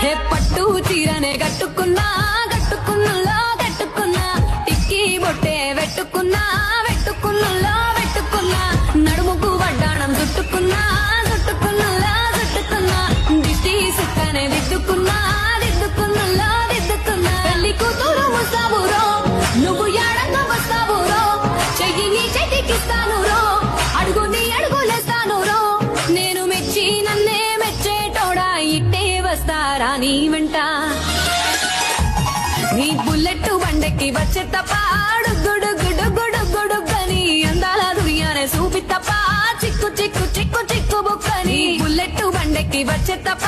హే పట్టు చీరనే కట్టుకున్నా కట్టుకున్నులో కట్టుకున్నా టిక్కీ బొట్టే వెట్టుకున్నా వెట్టుకున్నులో వస్తారా నీ వెంట? నీ బుల్లెట్ బండెక్కి వచ్చే తప్ప గుడు గుడు గుడు గుడు అందాల దునియానే చూపి తప్ప చిక్కు చిక్కు చిక్కు చిక్కు బుక్కని. బుల్లెట్ బండెక్కి వచ్చే తప్ప